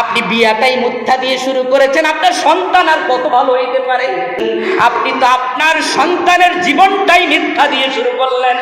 আপনি বিয়াটাই মুথা দিয়ে শুরু করেছেন, আপনার সন্তান আর কত ভালো হইতে পারে? আপনি তো আপনার সন্তানের জীবনটাই মিথ্যা দিয়ে শুরু করলেন।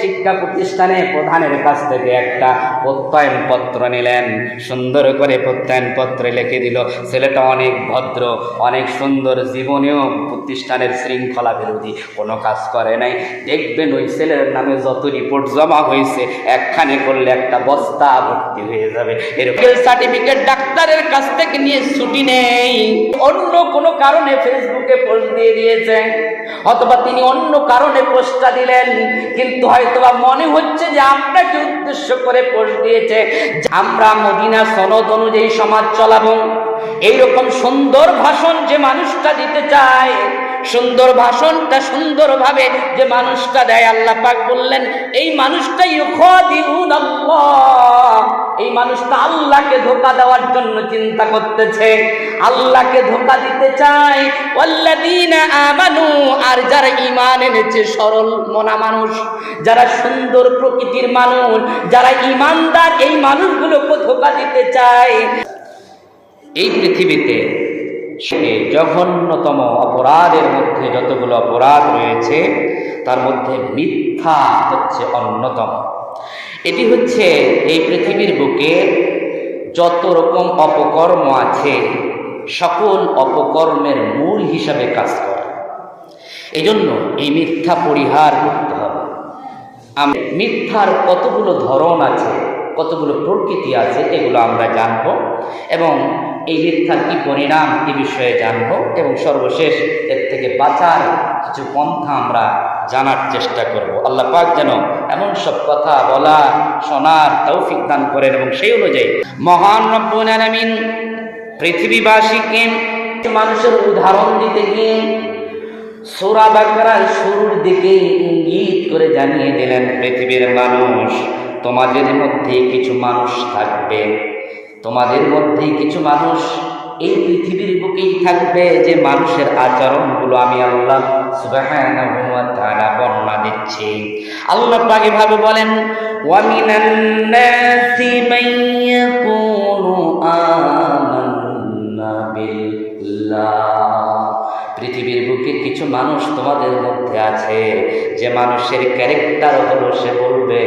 শিক্ষা প্রতিষ্ঠানে প্রধানের কাছ থেকে একটা প্রত্যয়ন পত্র নিলেন। সুন্দর করে প্রত্যয়ন পত্রে লিখে দিল, ছেলেটা অনেক ভদ্র, অনেক সুন্দর জীবনেও প্রতিষ্ঠানের শৃঙ্খলা বিরোধী, কোনো কাজ করে নাই। দেখবেন ওই ছেলের নামে যত রিপোর্ট জমা হয়েছে, একখানে করলে একটা বস্তা ভর্তি হয়ে যাবে। এরকম সার্টিফিকেট ডাক্তারের কাছ থেকে নিয়ে ছুটি নেই। অন্য কোনো কারণে ফেসবুকে পোস্ট দিয়ে দিয়েছেন অথবা তিনি অন্য কারণে পোস্টটা দিলেন, কিন্তু হয়তোবা মনে হচ্ছে যে আপনাকে উদ্দেশ্য করে পোস্ট দিয়েছে আমরা মদিনা সনদ অনুযায়ী সমাজ চলাবো। এইরকম সুন্দর ভাষণ যে মানুষটা দিতে চায় সুন্দর ভাষণটা সুন্দরভাবে যে মানুষটা দেয়, আল্লাহ পাক বললেন, এই মানুষটাই এই মানুষটা আল্লাহকে ধোকা দেওয়ার জন্য চিন্তা করতেছে। আল্লাহকে ধোকা দিতে চায় আর যারা ইমান এনেছে, সরল মনা মানুষ, যারা সুন্দর প্রকৃতির মানুষ, যারা ঈমানদার, এই মানুষগুলোকে ধোকা দিতে চায়। এই পৃথিবীতে জঘন্যতম অপরাধের মধ্যে যতগুলো অপরাধ রয়েছে, তার মধ্যে মিথ্যা হচ্ছে অন্যতম। এটি হচ্ছে এই পৃথিবীর বুকে যত রকম অপকর্ম আছে, সকল অপকর্মের মূল হিসাবে কাজ করে। এজন্য এই মিথ্যা পরিহার করতে হবে। মিথ্যার কতগুলো ধরন আছে, কতগুলো প্রকৃতি আছে, এগুলো আমরা জানব এবং এই মিথ্যার কি পরিণাম এ বিষয়ে জানব এবং সর্বশেষ এর থেকে বাঁচার কিছু পন্থা আমরা জানার চেষ্টা করব। আল্লাহ পাক যেন এমন সব কথা বলা, শোনার তৌফিক দান করেন এবং সেই অনুযায়ী মহান রব্বুল আলামিন পৃথিবীবাসীকে মানুষের উদাহরণ দিতে গিয়ে সোরা বাকরার শুরুর দিকে ইঙ্গিত করে জানিয়ে দিলেন, পৃথিবীর মানুষ, তোমাদের মধ্যে কিছু মানুষ থাকবে। তোমাদের মধ্যে কিছু মানুষ এই পৃথিবীর বুকেই থাকবে যে মানুষের আচরণগুলো আমি আল্লাহ তাআলা বর্ণনা দিচ্ছি। আল্লাহ পাক এভাবে বলেন পৃথিবীর বুকে কিছু মানুষ তোমাদের মধ্যে আছে। যে মানুষের ক্যারেক্টার হলো সে বলবে,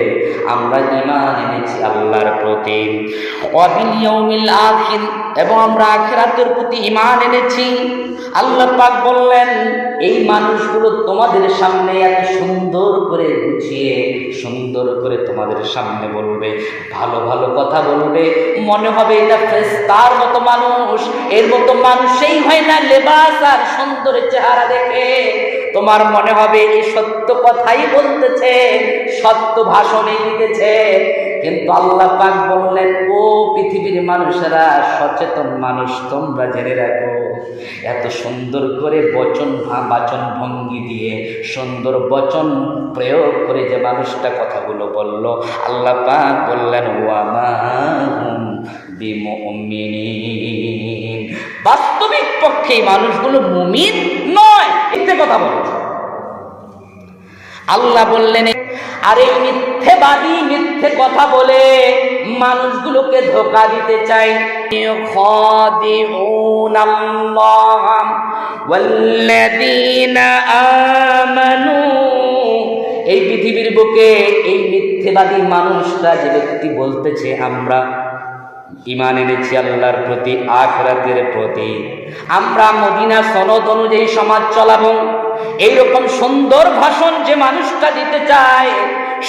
আমরা ইমান এনেছি আল্লাহর প্রতি। এবং আমরা আখিরাতের প্রতি ইমান এনেছি। আল্লাহ পাক বললেন, এই মানুষগুলো তোমাদের সামনে এত সুন্দর করে গুছিয়ে, সুন্দর করে তোমাদের সামনে বলবে, ভালো ভালো কথা বলবে। মনে হবে এটা ফেস্তার মতো মানুষ। এর মতো মানুষই হয় না, লেবাস আর সুন্দর চেহারা দেখে তোমার মনে হবে এই সত্য কথাই বলতেছে, সত্য ভাষণে দিতেছে। কিন্তু আল্লাহ পাক বললেন, ও পৃথিবীর মানুষেরা, সচেতন মানুষ, তোমরা জেনে রাখো, এত সুন্দর করে বচন বাচন ভঙ্গি দিয়ে সুন্দর বচন প্রয়োগ করে যে মানুষটা কথাগুলো বলল, আল্লাহ পাক বললেন ওয়ামাহুম বিমুমিনিন বাস্তবিক পক্ষে এই মানুষগুলো মুমিন নয় মিথ্যে কথা বলছে আল্লাহ বললেন আর এই মিথ্যেবাদী মিথ্যে কথা বলে মানুষগুলোকে ধোকা দিতে চাই يخادعون الله والذين آمنوا এই পৃথিবীর বুকে এই মিথ্যেবাদী মানুষরা যে ব্যক্তি বলতেছে আমরা ইমান এনেছি আল্লাহর প্রতি, আখরাতের প্রতি। আমরা মদিনা সনদ অনুযায়ী সমাজ চলাব। এইরকম সুন্দর ভাষণ যে মানুষটা দিতে চায়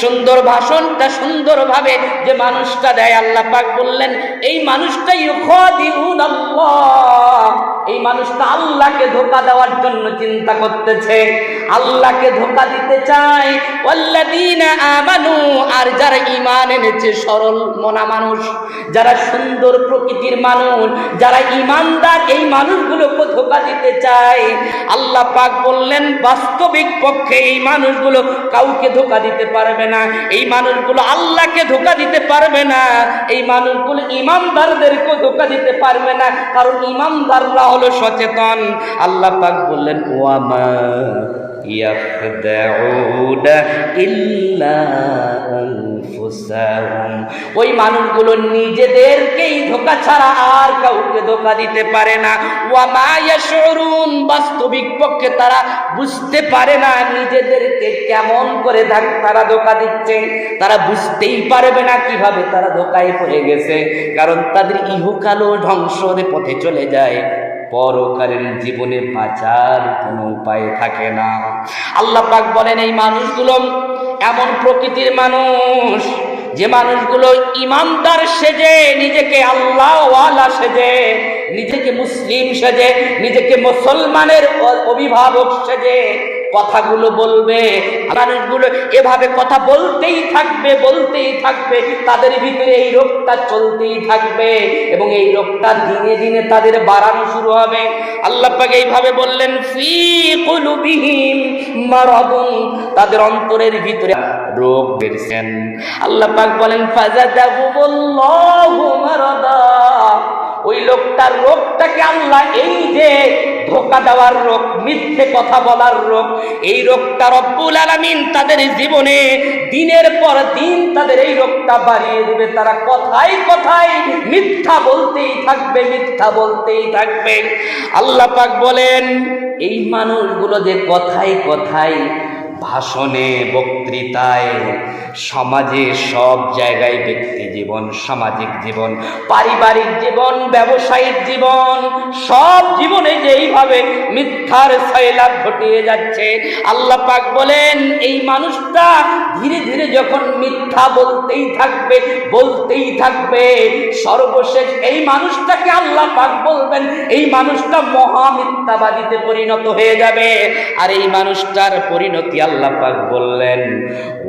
সুন্দর ভাষণটা সুন্দরভাবে যে মানুষটা দেয়, আল্লাহ পাক বললেন, এই মানুষটাই এই মানুষটা আল্লাহকে ধোকা দেওয়ার জন্য চিন্তা করতেছে। আল্লাহকে ধোকা দিতে চায় আর যারা ঈমান এনেছে, সরল মনা মানুষ, যারা সুন্দর প্রকৃতির মানুষ, যারা ঈমানদার, এই মানুষগুলোকে ধোকা দিতে চায়। আল্লাহ পাক বললেন, বাস্তবিক পক্ষে এই মানুষগুলো কাউকে ধোকা দিতে পারবে না, এই মানুষগুলো আল্লাহকে ধোকা দিতে পারবে না, এই মানুষগুলো ইমানদারদেরকে ধোকা দিতে পারবে না, কারণ ইমানদাররা হলো সচেতন। আল্লাহ পাক বললেন, ওয়ামা ইয়াখদাউনা ইল্লা ওই মানুষগুলো নিজেদেরকেই ধোকা ছাড়া আর কাউকে ধোকা দিতে পারে না। বাস্তবিক পক্ষে তারা বুঝতে পারে না নিজেদেরকে কেমন করে তারা ধোকা দিচ্ছে। তারা বুঝতেই পারবে না কীভাবে তারা ধোকায় পড়ে গেছে। কারণ তাদের ইহকালও ধ্বংসের পথে চলে যায়। পরকারের জীবনে বাঁচার কোনো উপায় থাকে না। আল্লাহ পাক বলেন, এই মানুষগুলো এমন প্রকৃতির মানুষ, যে মানুষগুলো ইমানদার সেজে, নিজেকে আল্লাহওয়ালা সেজে, নিজেকে মুসলিম সেজে, নিজেকে মুসলমানের অভিভাবক সেজে কথাগুলো বলবে, মানুষগুলো এভাবে কথা বলতেই থাকবে বলতেই থাকবে, তাদের ভিতরে এই রোগটা চলতেই থাকবে এবং এই রোগটা দিনে দিনে তাদের বাড়ানো শুরু হবে। আল্লাহ পাক এইভাবে বললেন, ফি কুলুবিহিম মারাদুন তাদের অন্তরের ভিতরে রোগ বেড়েছেন। আল্লাহ পাক বলেন ফাজাদাহুমুল্লাহু মারাদা ওই লোকটার রোগটাকে আল্লাহ এই যে ধোকা দেওয়ার রোগ, মিথ্যে কথা বলার রোগ, এই রোগটা রব্বুল আলামিন তাদের জীবনে দিনের পর দিন তাদের এই রোগটা বাড়িয়ে দেবে। তারা কথাই কথাই মিথ্যা বলতেই থাকবে, মিথ্যা বলতেই থাকবে। আল্লাহ পাক বলেন, এই মানুষগুলো যে কথাই কথাই ভাষণে, বক্তৃতায়, সমাজে সব জায়গায় ব্যক্তি জীবন, সামাজিক জীবন, পারিবারিক জীবন, ব্যবসায়িক জীবন, সব জীবনে যে এইভাবে মিথ্যার সয়লাভ ঘটিয়ে যাচ্ছে, আল্লাহ পাক বলেন, এই মানুষটা ধীরে ধীরে যখন মিথ্যা বলতেই থাকবে বলতেই থাকবে, সর্বশেষ এই মানুষটাকে আল্লাহ পাক বলবেন, এই মানুষটা মহা মিথ্যাবাদীতে পরিণত হয়ে যাবে। আর এই মানুষটার পরিণতি আল্লাহ পাক বললেন,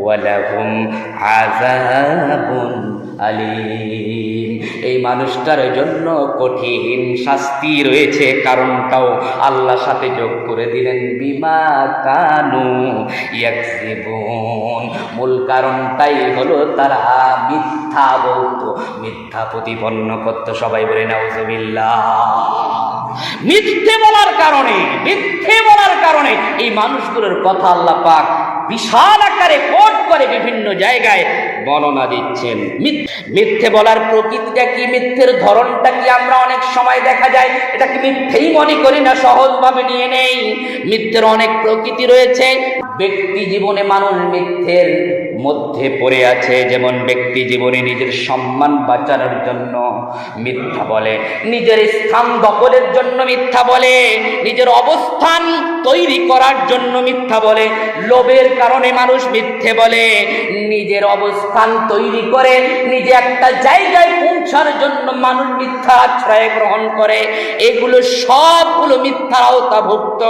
ওয়ালাহুম আযাবুন আলিম। এই মানুষটার জন্য কঠিন শাস্তি রয়েছে, কারণটাও আল্লাহ সাথে যোগ করে দিলেন, বিমা কানু ইয়াকসিবুন মূল কারণটাই হলো তারা মিথ্যা বলতো, মিথ্যা প্রতিপন্ন করতো সবাই বলে, নাউজুবিল্লাহ। মিথ্যে বলার কারণে, মিথ্যে বলার কারণে এই মানুষগুলোর কথা আল্লাহ পাক বিশাল আকারে কোট করে বিভিন্ন জায়গায় বর্ণনা দিচ্ছেন। মিথ্যে বলার প্রকৃতিটা কি? মিথ্যের ধরনটা কি আমরা অনেক সময় দেখা যায়? এটা কি মিথ্যেই মনে করি না? সহজভাবে নিয়ে নেই। মিথ্যের অনেক প্রকৃতি রয়েছে। ব্যক্তি জীবনে মানুষ মিথ্যের মধ্যে পড়ে আছে যেমন ব্যক্তি জীবনে নিজের সম্মান বাঁচানোর জন্য মিথ্যা বলে, নিজের স্থান দখলের জন্য মিথ্যা বলে, নিজের অবস্থান তৈরি করার জন্য মিথ্যা বলে, লোভের কারণে মানুষ মিথ্যে বলে, নিজের অবস্থান তৈরি করে, নিজে একটা জায়গায় পৌঁছার জন্য মানুষ মিথ্যা আশ্রয় গ্রহণ করে, এগুলো সবগুলো মিথ্যার আওতাভুক্ত।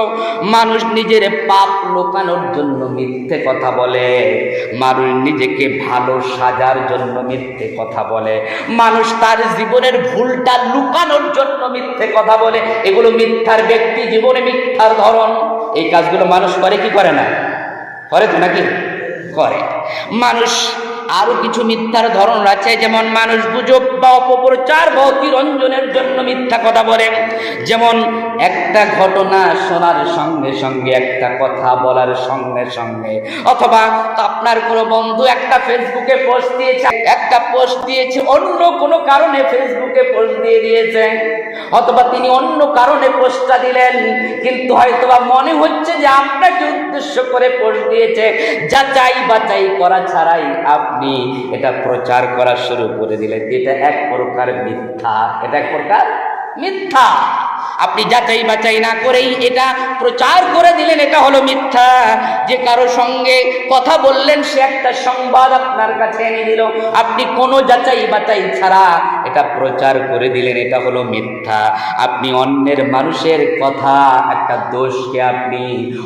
মানুষ নিজের পাপ লুকানোর জন্য মিথ্যে কথা বলে মানুষ নিজেকে ভালো সাজার জন্য মিথ্যে কথা বলে। মানুষ তার জীবনের ভুলটা লুকানোর জন্য মিথ্যে কথা বলে। এগুলো মিথ্যার ব্যক্তি জীবনে মিথ্যার ধরন। এই কাজগুলো মানুষ করে কি করে না? করে তো নাকি? করে। মানুষ আরও কিছু মিথ্যার ধরন আছে, যেমন মানুষ গুজব বা অপপ্রচার বা অতিরঞ্জনের জন্য মিথ্যা কথা বলে। যেমন একটা ঘটনা শোনার সঙ্গে সঙ্গে, একটা কথা বলার সঙ্গে সঙ্গে, অথবা আপনার কোনো বন্ধু একটা ফেসবুকে পোস্ট দিয়েছে, একটা পোস্ট দিয়েছে, অন্য কোনো কারণে ফেসবুকে পোস্ট দিয়ে দিয়েছে, অথবা তিনি অন্য কারণে পোস্টটা দিলেন, কিন্তু হয়তোবা মনে হচ্ছে যে আপনাকে উদ্দেশ্য করে পোস্ট দিয়েছে। যাচাই বাছাই করা ছাড়াই আপনি এটা প্রচার করা শুরু করে দিলেন। এটা এক প্রকার মিথ্যা। এটা এক প্রকার মিথ্যা। আপনি যাচাই বাচাই না করেই এটা প্রচার করে দিলেন, এটা হলো মিথ্যা। যে কারও সঙ্গে কথা বললেন, সে একটা সংবাদ আপনার কাছে এনে দিল। আপনি কোনো যাচাই বাছাই ছাড়া এটা প্রচার করে দিলেন, এটা হলো মিথ্যা। আপনি অন্যের মানুষের কথা, একটা দোষকে আপনি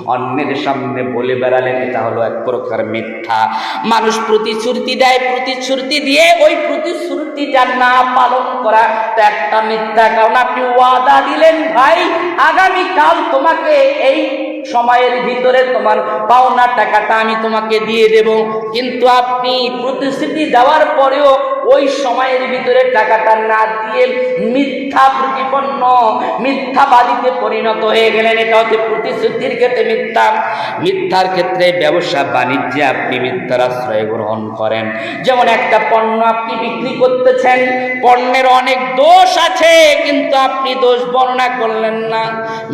অন্যের সামনে বলে বেড়ালেন, এটা হলো এক প্রকার মিথ্যা। মানুষ প্রতিশ্রুতি দেয়, প্রতিশ্রুতি দিয়ে ওই প্রতিশ্রুতিটা না পালন করা তা একটা মিথ্যা। কারণ আপনি ওয়াদা দিলেন, ভাই, আগামীকাল তোমাকে এই সময়ের ভিতরে তোমার পাওনা টাকাটা আমি তোমাকে দিয়ে দেব। কিন্তু আপনি প্রতিশ্রুতি দেওয়ার পরেও ওই সময়ের ভিতরে টাকাটা না দিয়ে মিথ্যা প্রতিপন্ন মিথ্যাবাদীতে পরিণত হয়ে গেলেন। এটা হচ্ছে প্রতিশ্রুতির ক্ষেত্রে মিথ্যা। মিথ্যার ক্ষেত্রে ব্যবসা, বাণিজ্যে আপনি মিথ্যার আশ্রয় গ্রহণ করেন। যেমন একটা পণ্য আপনি বিক্রি করতেছেন, পণ্যের অনেক দোষ আছে, কিন্তু আপনি দোষ বর্ণনা করলেন না।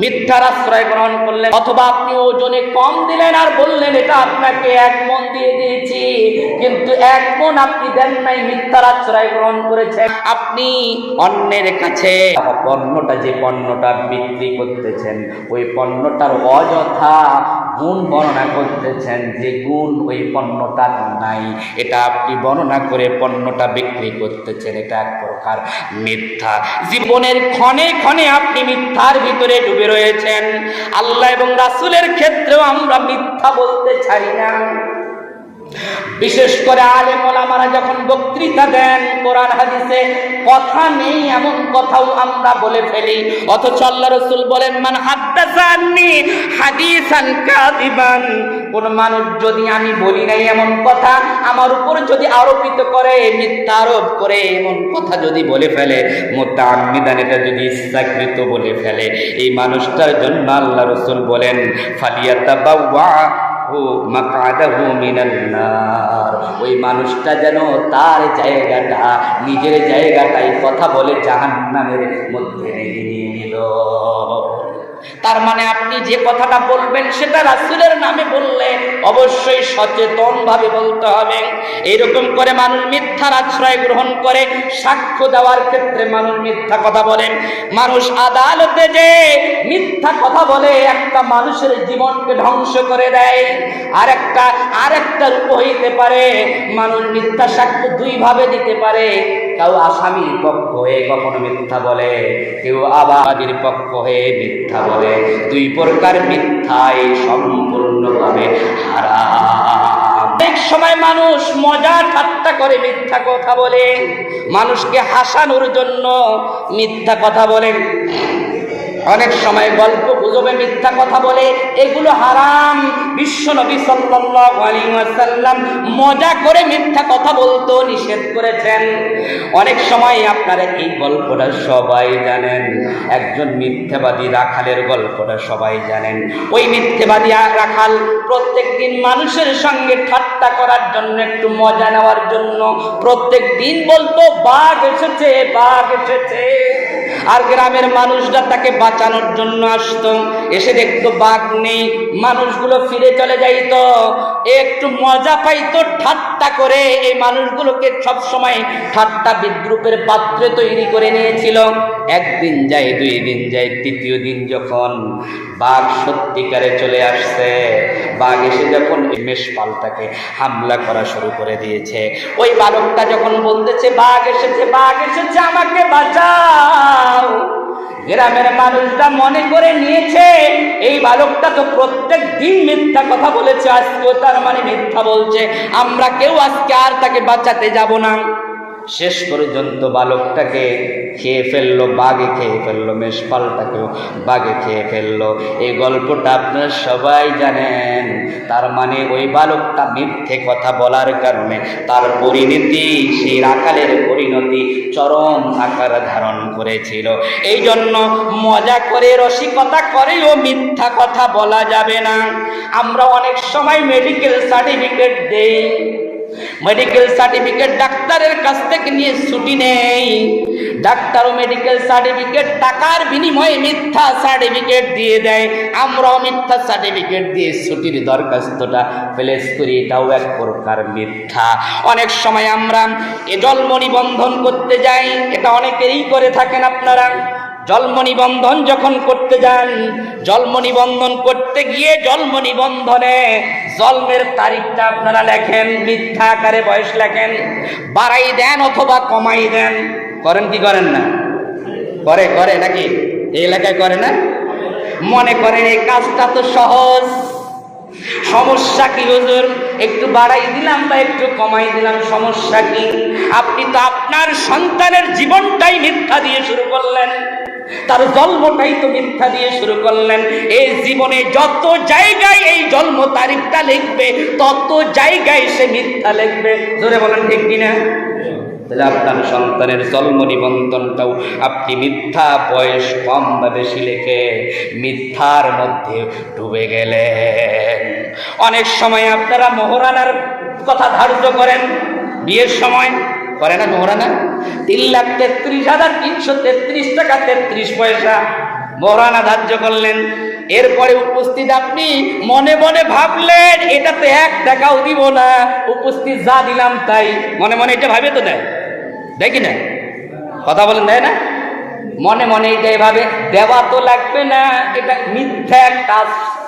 মিথ্যার আশ্রয় গ্রহণ করলেন, অথবা আপনি ওজনে কম দিলেন আর বললেন, এটা আপনাকে এক মন দিয়ে দিয়েছি। কিন্তু এক মন আপনি দেন নাই, মিথ্যার আশ্রয় গ্রহণ করেছেন আপনি অন্যের কাছে পণ্যটা যে পণ্যটা বিক্রি করতেছেন, ওই পণ্যটার অযথা গুণ বর্ণনা করতেছেন যে গুণ ওই পণ্যটার নাই। এটা আপনি বর্ণনা করে পণ্যটা বিক্রি করতেছেন, এটা এক প্রকার মিথ্যা। জীবনের ক্ষণে ক্ষণে আপনি মিথ্যার ভিতরে ডুবে রয়েছেন। আল্লাহ এবং রাসূলের ক্ষেত্রেও আমরা মিথ্যা বলতে চাই না। বিশেষ করে আলেম ওলামারা যখন বক্তৃতা দেন কোরআন হাদিসে, কথা নেই, এমন কথাও আমরা বলে ফেলি। অথচ আল্লাহ রসুল বলেন, মান হাদ্দাসাননি হাদিসান কাযিবান। কোন মানুষ যদি আমি বলি নাই এমন কথা, আমার উপর যদি আরোপিত করে, মিথ্যা আরোপ করে, এমন কথা যদি বলে ফেলে মোত্তামিদান এটা যদি ইচ্ছাকৃত বলে ফেলে, এই মানুষটার জন্য আল্লাহ রসুল বলেন মিনান নার ওই মানুষটা যেন তার জায়গাটা নিজের জায়গাটাই কথা বলে জাহান্নামের মধ্যে নিয়ে নিল তার মানে আপনি যে কথাটা বলবেন সেটা রাসূলের নামে বললে অবশ্যই সচেতন ভাবে বলতে হবে। এইরকম করে মানুষ মিথ্যার আশ্রয় গ্রহণ করে, সাক্ষ্য দেওয়ার ক্ষেত্রে মানুষ মিথ্যা কথা বলেন মানুষ আদালতে যে মিথ্যা কথা বলে, একটা মানুষের জীবনকে ধ্বংস করে দেয়। আর একটা আর একটা রূপ হইতে পারে, মানুষ মিথ্যা সাক্ষ্য দুই ভাবে দিতে পারে। কেউ আসামির পক্ষ হয়ে কখনো মিথ্যা বলে, কেউ আবাদির পক্ষ হয়ে মিথ্যা বলে। দুই প্রকার মিথ্যাই সম্পূর্ণভাবে হারা অনেক সময় মানুষ মজা ঠাট্টা করে মিথ্যা কথা বলে। মানুষকে হাসানোর জন্য মিথ্যা কথা বলে। অনেক সময় গল্প গুজবে, মিথ্যা কথা বলে, এগুলো হারাম। বিশ্ব নবী ওয়াসাল্লাম মজা করে মিথ্যা কথা বলতো, নিষেধ করেছেন। অনেক সময় আপনারা এই গল্পটা সবাই জানেন। একজন মিথ্যাবাদী রাখালের গল্পটা সবাই জানেন। ওই মিথ্যাবাদী রাখাল প্রত্যেক দিন মানুষের সঙ্গে ঠাট্টা করার জন্য, একটু মজা নেওয়ার জন্য প্রত্যেক দিন বলতো, বাঘ এসেছে বাঘ এসেছে। আর গ্রামের মানুষরা তাকে বাঁচানোর জন্য আসতো। এসে দেখতো বাঘ নেই, মানুষগুলো ফিরে চলে যাইত। একটু মজা পাইতো ঠাট্টা করে। এই মানুষগুলোকে সবসময় ঠাট্টা বিদ্রুপের পাত্রে তৈরি করে নিয়েছিল। একদিন যায় দুই দিন যায়, তৃতীয় দিন যখন বাঘ সত্যিকারে চলে আসছে, বাঘ এসে যখন মেষপালটাকে হামলা করা শুরু করে দিয়েছে, ওই বালকটা যখন বলতেছে, বাঘ এসেছে বাঘ এসেছে, আমাকে বাঁচাও! গ্রামের মানুষরা মনে করে নিয়েছে, এই বালকটা তো প্রত্যেক দিন মিথ্যা কথা বলেছে, আজকেও তার মানে মিথ্যা বলছে, আমরা কেউ আজকে আর তাকে বাঁচাতে যাব না। শেষ পর্যন্ত বালকটাকে খেয়ে ফেলল বাঘে খেয়ে ফেলল মেষপালটাকেও বাঘে খেয়ে ফেলল। এই গল্পটা আপনারা সবাই জানেন। তার মানে ওই বালকটা মিথ্যে কথা বলার কারণে তার পরিণতি, সেই রাখালের পরিণতি চরম আকার ধারণ করেছিল। এই জন্য মজা করে, রসিকতা করেও মিথ্যা কথা বলা যাবে না। আমরা অনেক সময় মেডিকেল সার্টিফিকেট দেই। মেডিকেল সার্টিফিকেট ডাক্তারের কাছ থেকে নিয়ে ছুটি নেই। ডাক্তারও মেডিকেল সার্টিফিকেট টাকার বিনিময়ে মিথ্যা সার্টিফিকেট দিয়ে দেয়। আমরাও মিথ্যা সার্টিফিকেট দিয়ে ছুটির দরখাস্তটা প্লেস করি, এটাও এক প্রকার মিথ্যা। অনেক সময় আমরা এ জন্ম নিবন্ধন করতে যাই, এটা অনেকেরই করে থাকেন আপনারা। জন্ম নিবন্ধন যখন করতে যান, জন্ম নিবন্ধন করতে গিয়ে জন্ম নিবন্ধনে জন্মের তারিখটা আপনারা লেখেন, মিথ্যা আকারে বয়স লেখেন, বাড়াই দেন অথবা কমাই দেন। করেন কি করেন না? করে করে নাকি? এই এলাকায় করে না? মনে করেন এই কাজটা তো সহজ। সমস্যা কি হুজুর? একটু বাড়াই দিলাম বা একটু কমাই দিলাম, সমস্যা কি? আপনি তো আপনার সন্তানের জীবনটাই মিথ্যা দিয়ে শুরু করলেন। তার জন্মটাই তো মিথ্যা দিয়ে শুরু করলেন। এই জীবনে যত জায়গায় এই জন্ম তারিখটা লিখবে, তত জায়গায় সে মিথ্যা লিখবে। জোরে বলেন ঠিক কিনা? তাহলে আপনার সন্তানের জন্ম নিবন্ধনটাও আপনি মিথ্যা বয়স কম বা বেশি লেখে মিথ্যার মধ্যে ডুবে গেলেন। অনেক সময় আপনারা মোহরানার কথা ধার্য করেন। বিয়ের সময় করে না মোহরা না? তিন লাখ তেত্রিশ হাজার তিনশো তেত্রিশ টাকা, তেত্রিশ পয়সা। মোহরানা ধার্য করলেন। এরপরে উপস্থিত আপনি মনে মনে ভাবলেন, এটা তো এক টাকাও দিব না। উপস্থিত যা দিলাম তাই। মনে মনে এটা ভাবে তো দেয় দেয় কি না কথা বলেন, দেয় না? মনে মনে এটা এভাবে, দেওয়া তো লাগবে না, এটা মিথ্যা একটা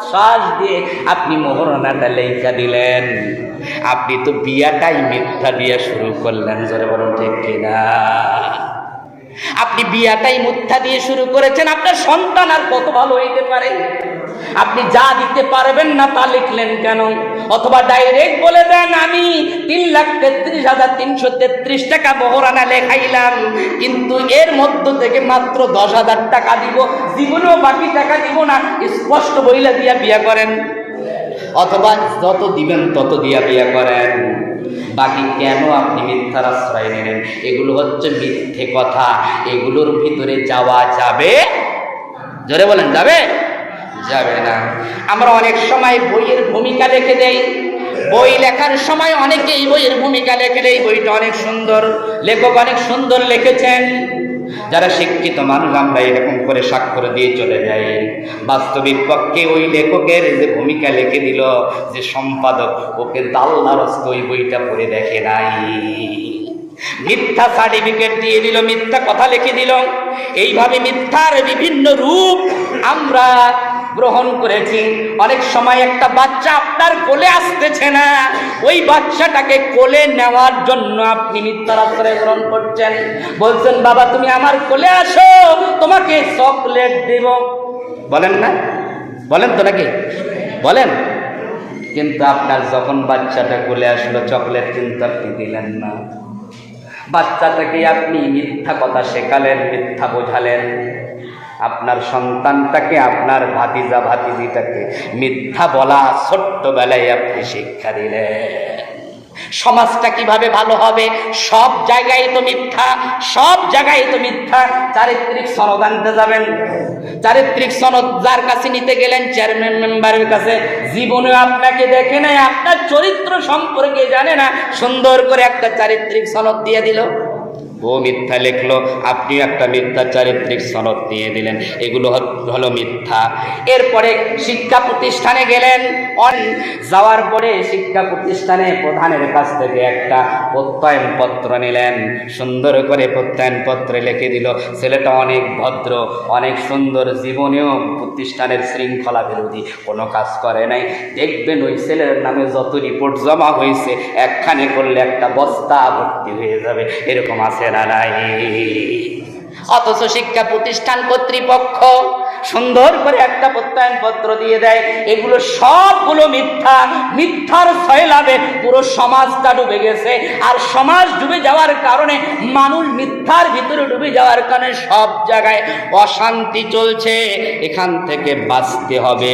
শ্বাস দিয়ে আপনি মোহরণাটা লেখা দিলেন। আপনি তো বিয়াটাই মিথ্যা দিয়ে শুরু করলেন, জোরে বরং ঠিক কিনা? আপনি বিয়াটাই মিথ্যা দিয়ে শুরু করেছেন, আপনার সন্তান আর কত ভালো হইতে পারে? আপনি যা দিতে পারবেন না তা লিখলেন কেন? অথবা ডাইরেক্ট বলে দেন, আমি তিন লাখ তেত্রিশ হাজার তিনশো তেত্রিশ টাকা বহরানা লেখাইলাম, কিন্তু এর মধ্য থেকে মাত্র দশ হাজার টাকা দিব। জীবনেও বাকি টাকা দিব না। স্পষ্ট বইলা দিয়া বিয়া করেন। অথবা যত দিবেন তত দিয়া বিয়া করেন। বাকি কেন আপনি মিথ্যার আশ্রয় নিলেন? এগুলো হচ্ছে মিথ্যে কথা। এগুলোর ভিতরে যাওয়া যাবে? জোরে বলেন, যাবে? যাবে না। আমরা অনেক সময় বইয়ের ভূমিকা রেখে দেই। বই লেখার সময় অনেকেই বইয়ের ভূমিকা লেখে দেয়। বইটা অনেক সুন্দর। লেখক অনেক সুন্দর লিখেছেন। যারা শিক্ষিত মানুষ, আমরা এরকম করে স্বাক্ষর দিয়ে চলে যাই। বাস্তবিক পক্ষে ওই লেখকের যে ভূমিকা লিখে দিল, যে সম্পাদক, ওকে দাল্লার ওই বইটা পড়ে দেখে নাই। মিথ্যা সার্টিফিকেট দিয়ে দিল, মিথ্যা কথা লিখে দিল। এইভাবে মিথ্যার বিভিন্ন রূপ আমরা গ্রহণ করেছি। অনেক সময় একটা বাচ্চা আপনার কোলে আসতেছে না। ওই বাচ্চাটাকে কোলে নেওয়ার জন্য আপনি মিথ্যার আশ্রয় গ্রহণ করছেন। বলছেন, বাবা, তুমি আমার কোলে আসো, তোমাকে চকলেট দেব। বলেন না? বলেন তো নাকি? বলেন। কিন্তু আপনার যখন বাচ্চাটা কোলে আসলো, চকলেট কিন্তু আপনি দিলেন না। বাচ্চাটাকে আপনি মিথ্যা কথা শেখালেন, মিথ্যা বোঝালেন। আপনার সন্তানটাকে, আপনার ভাতিজা ভাতিজিটাকে মিথ্যা বলা ছোট্টবেলায় আপনি শিক্ষা দিলেন। সমাজটা কীভাবে ভালো হবে? সব জায়গায় তো মিথ্যা, সব জায়গায় তো মিথ্যা। চারিত্রিক সনদ আনতে যাবেন। চারিত্রিক সনদ যার কাছে নিতে গেলেন চেয়ারম্যান মেম্বারের কাছে। জীবনে আপনাকে দেখে নেয় আপনার চরিত্র সম্পর্কে জানে না। সুন্দর করে একটা চারিত্রিক সনদ দিয়ে দিল। ও মিথ্যা লিখলো, আপনিও একটা মিথ্যা চারিত্রিক সনদ দিয়ে দিলেন। এগুলো হলো মিথ্যা। এরপরে শিক্ষা প্রতিষ্ঠানে গেলেন। যাওয়ার পরে শিক্ষা প্রতিষ্ঠানে প্রধানের কাছ থেকে একটা প্রত্যয়ন পত্র নিলেন। সুন্দর করে প্রত্যয়ন পত্রে লিখে দিল। ছেলেটা অনেক ভদ্র, অনেক সুন্দর, জীবনেও প্রতিষ্ঠানের শৃঙ্খলা বিরোধী, কোনো কাজ করে নাই। দেখবেন ওই ছেলের নামে যত রিপোর্ট জমা হয়েছে, একখানে করলে একটা বস্তা ভর্তি হয়ে যাবে। এরকম আছে না নাই। অথচ শিক্ষা প্রতিষ্ঠান কর্তৃপক্ষ সুন্দর করে একটা প্রত্যয়ন পত্র দিয়ে দেয়, এগুলো সবগুলো মিথ্যা, মিথ্যার সয়লাভে পুরো সমাজটা ডুবে গেছে। আর সমাজ ডুবে যাওয়ার কারণে, মানুষ মিথ্যার ভিতরে ডুবে যাওয়ার কারণে সব জায়গায় অশান্তি চলছে। এখান থেকে বাঁচতে হবে